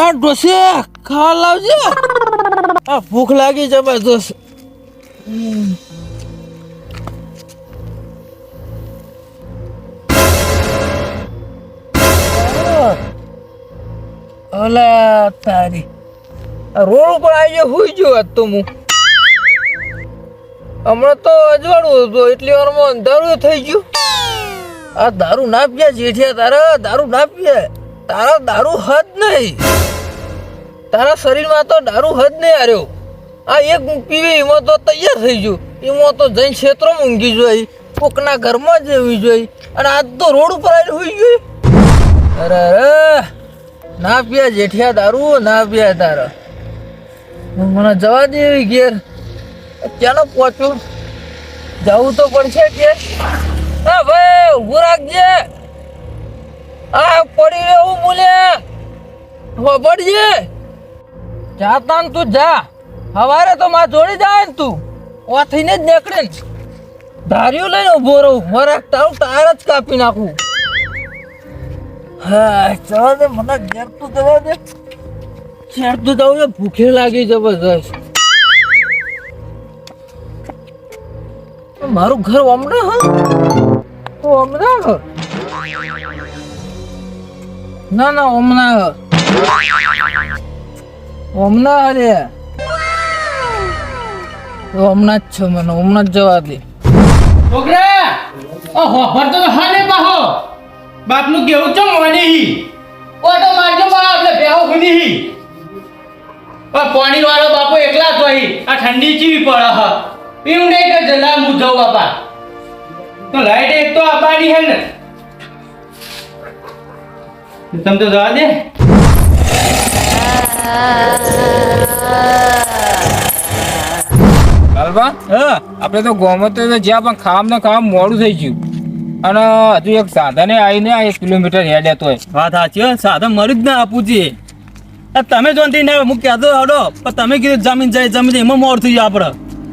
આ ડોસે ખાવા લાવજે. આ ભૂખ લાગી જબરદસ્ત અલા તારી. રોડ ઉપર આવી ગયો, હુઈ ગયો તો હું. હમણાં તો અજવાળું હતું, એટલી વારમાં અંધારું થઈ ગયું. આ દારૂ ના પીયા જેઠિયા તારા, દારૂ ના પીયા તારા દારૂ હદ નહીં. તારા શરીરમાં તો દારૂ હદ નહીં આર્યો. આ એક પીવે એમાં તો તૈયાર થઈ ગયું. એમાં તો જૈન ક્ષેત્રો ઊંઘી જોઈ, કોકના ઘરમાં જવી જોઈ, અને આજ તો રોડ ઉપર આવીને હોઈ ગઈ અરે અરે, ના પીયા જેઠિયા દારૂ, ના પીયા તારા. મને જવા દે એવી ઘેર. ક્યાંનો પહોંચું. જવું તો પડશે કે? હા ભાઈ, ઊભું રાખજે. આ પડી રહ્યો મૂલે પડજે જાતા ને તું, જા. હવારે તો માં જોડી જાય ને તું. ઓથીને જ નીકળે ને. ધાર્યું લઈને ઊભો રહું. મારા તારું તાર જ કાપી નાખું. હા દે, મને ઘેર તું જવા છે, ભૂખે લાગી જબરદસ્ત મારું ઘર હમણાં હા? તો હમણાં ના ના, હમણાં. હ હમણાં તો હમણાં જ મને, હમણાં જ જવા દે. છોકરા! ઓહો ભરતો કેવું ચમ મને હી ઓટો મારજો બા એટલે બેહો ગુની હી વાળો બાપો એકલા તો હોય આ ઠંડી ચીવી પડે હ. નહીં કે જલા હું બાપા. તો એક તો આપાડી હે ને. તમે તો જવા દે. આપણે તો ગોમત જ્યાં પણ ખામ ને ખામ મોડું થઈ ગયું. અને હજુ એક સાધને આવીને આ એક કિલોમીટર હેડે તોય વાત સાચી હોય સાધન મળી જ ના આપવું જોઈએ તમે જોનથી ને હું કહેતો હડો પણ તમે કીધું જમીન જાય જમીન એમાં મોડ થઈ જાય આપણે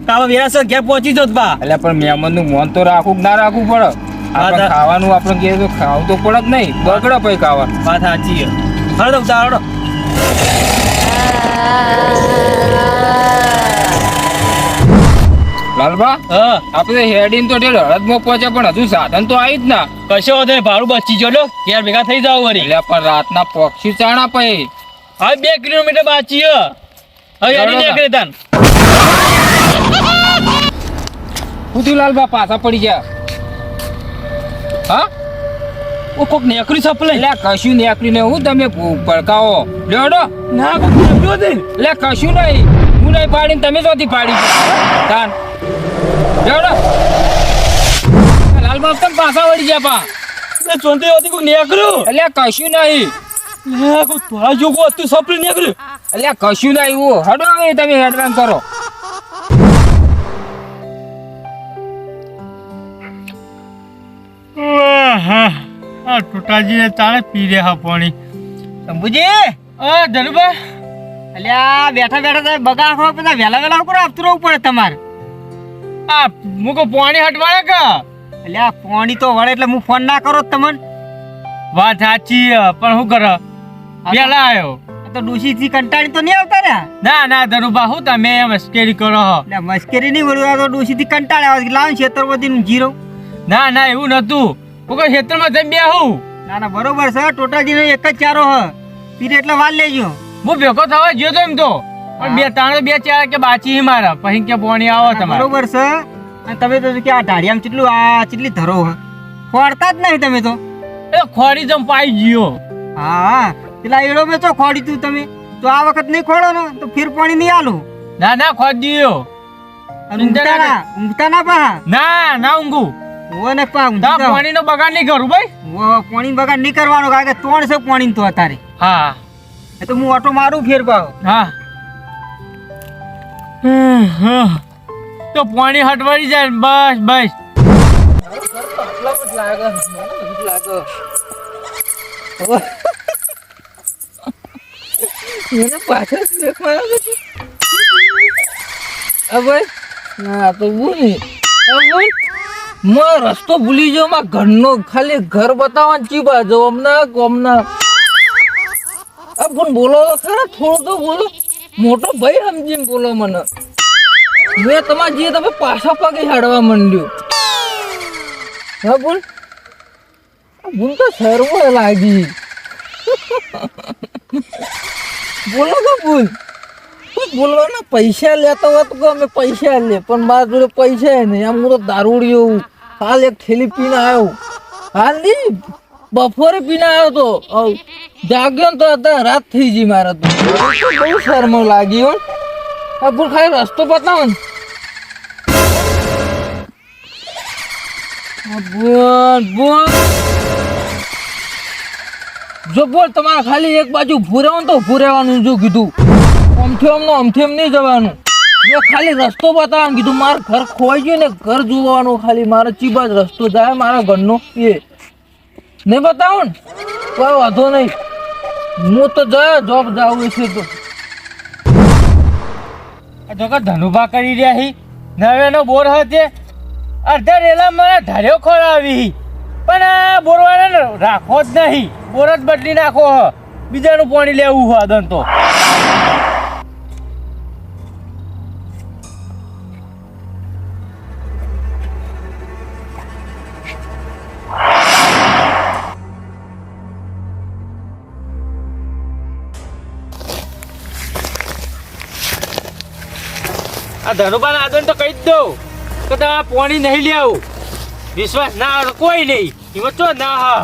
કાવા વેરાસર ઘેર પહોંચી જ બા? એટલે પણ મહેમાનનું મોન તો રાખવું ના રાખવું પડે. ખાવાનું આપણે કહે તો ખાવું તો પડે જ નહીં. બગડે પછી ખાવા વાત સાચી હળો હળો લાલબા હા. આપણે હેડીને તો ઢેર હળદમાં પહોંચે પણ હજુ સાધન તો આવી જ ના. કશો વધે ભાડું બચી જો યાર ભેગા થઈ જાવ વળી. એટલે પણ રાતના પક્ષી ચાણા પછી હવે બે કિલોમીટર બાચી હવે હેડી. નીકળી તાન. કુતું લાલબા પાછા પડી ગયા. હા? ઓ કોક નેકરી સપલે એટલે કશું નીકળીને હું તમે પડકાવો. લેડો ના કોક નેકરી દે એટલે કશું નહીં. હું નહીં પાડીને તમે જોતી પાડી તાન. લેવડો લાલ બાપ તમ પાછા વળી ગયા પા? એટલે ચોંતે હતી કોક નેકરું એટલે કશું નહીં. લે કોક થોડા જોગો હતું સપલે નેકર્યો એટલે કશું નહીં. હું હડો તમે હેડવાન કરો. આ ટોટાજીને તાણે પી રહ્યા પાણી. શંભુજી? અ ધનુભા. અલ્યા બેઠા બેઠા તમે બગા આખો બધા વહેલા વહેલા ઉપર આપતું રહેવું પડે તમારે. આ મુકો પાણી હટવાડે કે? અલ્યા પાણી તો વળે એટલે હું ફોન ના કરો તમને. વાત સાચી હે, પણ શું કરો? પેલા આવ્યો તો ડોશી થી કંટાળી તો નહીં આવતા ને? ના ના ધનુભા હું તમે મસ્કેરી કરો હો. મસ્કેરી નહીં વળ્યું તો ડોશી થી કંટાળે આવે લાવ ખેતર બધી જીરો. ના ના એવું નતું હું કોઈ ખેતરમાં જઈ બે હું ના ના બરોબર છે. ટોટાજી એક જ ચારો હ. પીરે એટલે વાલ લેજો. હું ભેગો થવા ગયો તો એમ તો. પણ બે ત્રણ બે ચાર કે બાચી હી મારા. પછી કે પાણી આવો તમારે. બરોબર છે. અને તમે તો કે આ ઢાળિયામાં કેટલું આ કેટલી ધરો હ. ખોડતા જ નહીં તમે તો. એ ખોડી જમ પાઈ ગયો હા હા પેલા એડો મેં તો ખોડી તું તમે. તો આ વખત નહીં ખોડો ને તો ફીર પાણી નહીં આલું. ના ના ખોડી ગયો ઊંઘતા ના ઊંઘતા ના પા ના ના ઊંઘું. ઓ ને પા તા પાણીનો બગાડ નહીં કરું ભાઈ. ઓ પાણી બગાડ નહીં કરવાનો કારણ કે ત્રણ છે પાણી તો અત્યારે. હા. એ તો હું ઓટો મારું ફેર પાવ હા. તો પાણી હટવાડી જાય બસ બસ. એને પાછળ દેખવાનો હવે ના તો બોલી હવે? માં રસ્તો ભૂલી ગયો માં ઘરનો ખાલી ઘર બતાવવા ચી બાજુ? અમને અમને? આ પણ બોલો ખરા, થોડો તો બોલો. મોટો ભાઈ સમજીને બોલો મને. મેં તમારે જે તમે પાછા પગે હાડવા માંડ્યું. હા, બોલ. ભૂલ તો સર્વ લાગી. બોલો કે ભૂલ? બોલવાના પૈસા લેતા હોત તો અમે પૈસા લે, પણ મારા જોડે પૈસા નહીં. આમ હું તો દારૂડી એવું હાલ એક થેલી પીને આવ્યો. હાલ નહીં, બપોરે પીને આવ્યો તો. જાગ્યો ને તો હતા રાત થઈ ગઈ મારે તો. બહુ શરમ લાગી હો. ભૂલ ખાલી રસ્તો બતાવો ને. બોલ બોલ જો બોલ, તમારે ખાલી એક બાજુ ભૂરેવાનું તો ભૂરેવાનું જો કીધું. આમથી આમ અમથેમ નહીં જવાનું. મેં ખાલી રસ્તો બતાવવાનું, કીધું મારે ઘર ખોવાઈ ગયું ને ઘર જોવાનું ખાલી, મારે ચીબા જ રસ્તો જાય, મારા ઘરનો એ. નહીં બતાવો ને? કોઈ વાંધો નહીં. હું તો જાય જોબ જાવું છે તો. આ જો કે ધનુભા કરી રહ્યા હી. નવેનો બોર હતે અડધા રેલા મારા ધાર્યો ખોરાવી પણ આ બોરવાળાને રાખો જ નહીં. બોર જ બદલી નાખો હ. બીજાનું પાણી લેવું હોય તો. આ ધનુભાના આદન તો કહી જ દઉં કે તમે પોણી નહીં લેવું વિશ્વાસ ના આવે કોઈ નહીં. એમાં ચો ના હા.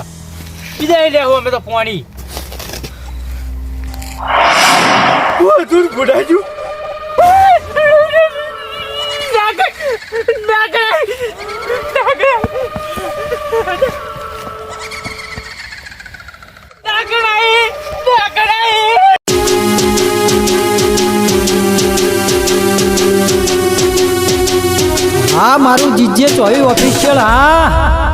બીજા લેવું અમે તો પાણી. તું ગુડાજુ હા મારું જીજે ચોવી ઓફિશિયલ હા.